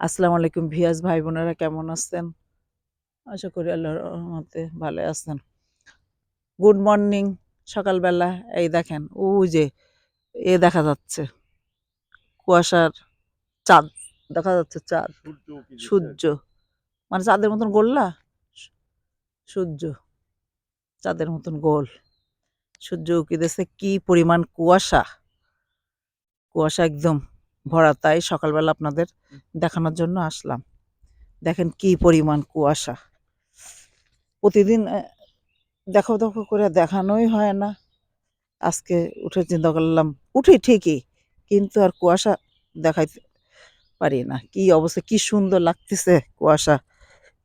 আসসালামু আলাইকুম ভিয়াস ভাই বোনেরা কেমন আছেন? আশা করি আল্লাহর রহমতে ভালো আছেন। গুড মর্নিং সকালবেলা। এই দেখেন ও যে এ দেখা যাচ্ছে। কুয়াশার চাঁদ দেখা যাচ্ছে চাঁদ। সূর্য মানে চাঁদের মতন গোল্লা সূর্য। চাঁদের মতন গোল। সূর্য উকি দিয়েছে কি পরিমাণ কুয়াশা। কুয়াশা একদম ভরা তাই সকালবেলা আপনাদের দেখানোর জন্য আসলাম। দেখেন কি পরিমাণ কুয়াশা। প্রতিদিন দেখো দেখো করে দেখানোই হয় না। আজকে উঠে চিন্তা করলাম উঠি ঠিকই কিন্তু আর কুয়াশা দেখাইতে পারি না। কি অবস্থা কি সুন্দর লাগতেছে কুয়াশা।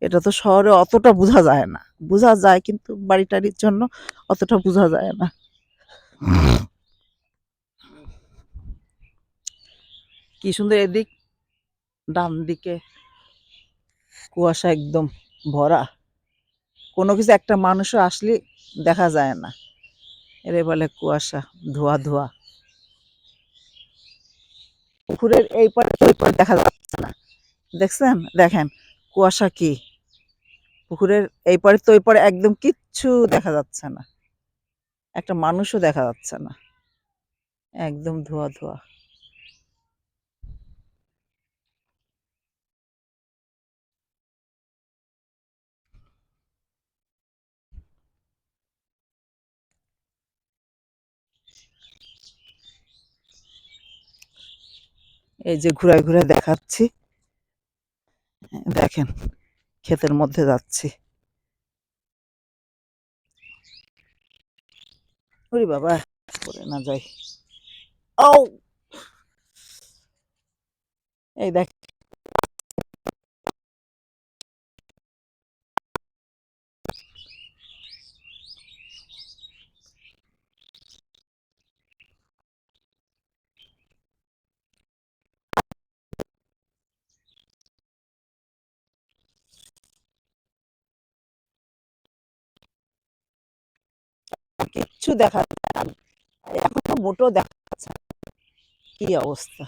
এটা তো শহরে অতটা বোঝা যায় না। বোঝা যায় কিন্তু বাড়ি টাড়ির জন্য অতটা বোঝা যায় না। কি সুন্দর এদিক? ডান দিকে কুয়াশা একদম ভরা। কোনো কিছু একটা মানুষও আসলে দেখা যায় না। এরে বলে কুয়াশা, ধোয়া ধোয়া। পুকুরের এই পারে ওই পারে দেখা যাচ্ছে না। দেখছেন? দেখেন কুয়াশা কি। পুকুরের এই পারে তো ওই পারে একদম কিচ্ছু দেখা যাচ্ছে না। একটা মানুষও দেখা যাচ্ছে না। একদম ধোয়া ধোয়া। এই যে ঘুরায় ঘুরায় দেখাচ্ছি। দেখেন, ক্ষেতের মধ্যে যাচ্ছি। ওরে বাবা করে না যাই। ও এই দেখ কিচ্ছু দেখা এখন তো মোটেও দেখা যাচ্ছে কি অবস্থা?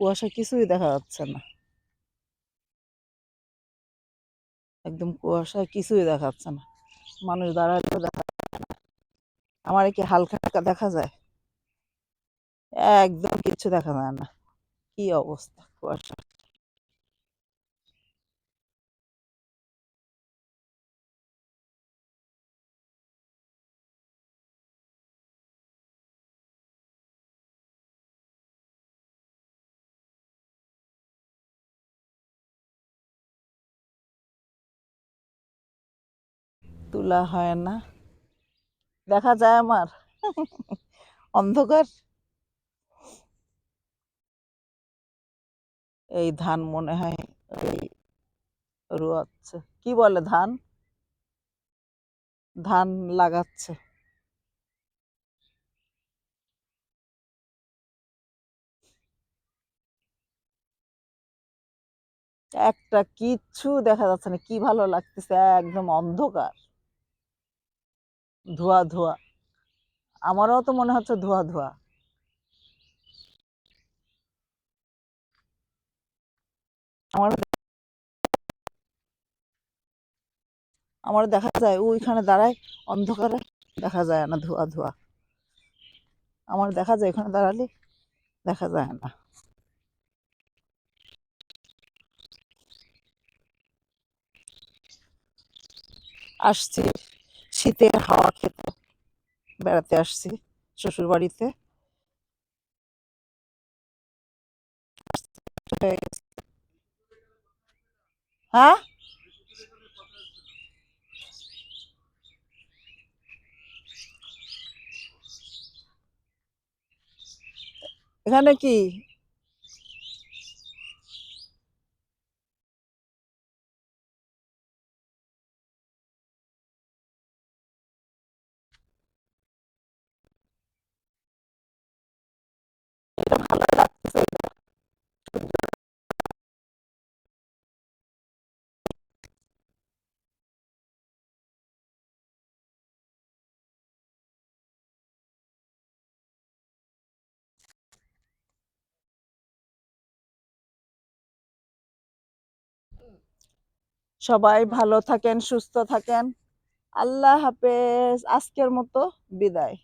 কুয়াশা কিছুই দেখা যাচ্ছে না। একদম কুয়াশা কিছুই দেখা যাচ্ছে না। মানুষ দাঁড়ালেও দেখা যাচ্ছে না। আমার কি হালকা হালকা দেখা যায়? একদম কিছু দেখা যায় না। কি অবস্থা কুয়াশা? তোলা হয় না। দেখা যায় আমার। অন্ধকার। এই ধান মনে হয় এই রোয়াচ্ছে। কি বলে ধান? ধান লাগাচ্ছে। একটা কিচ্ছু দেখা যাচ্ছে না। কি ভালো লাগতেছে? একদম অন্ধকার। ধোয়া ধোয়া। আমারও তো মনে হচ্ছে ধোয়া ধোয়া। আমার দেখা যায়, ওইখানে দাঁড়ায়, অন্ধকারে দেখা যায় না ধোয়া ধোয়া। আমার দেখা যায় ওখানে দাঁড়ালে দেখা যায় না। আসছি। শীতের হাওয়া খেতে বেড়াতে আসছি শ্বশুর বাড়িতে হ্যাঁ? এখানে কি? সবাই ভালো থাকেন সুস্থ থাকেন। আল্লাহ হাফেজ। আজকের মতো বিদায়।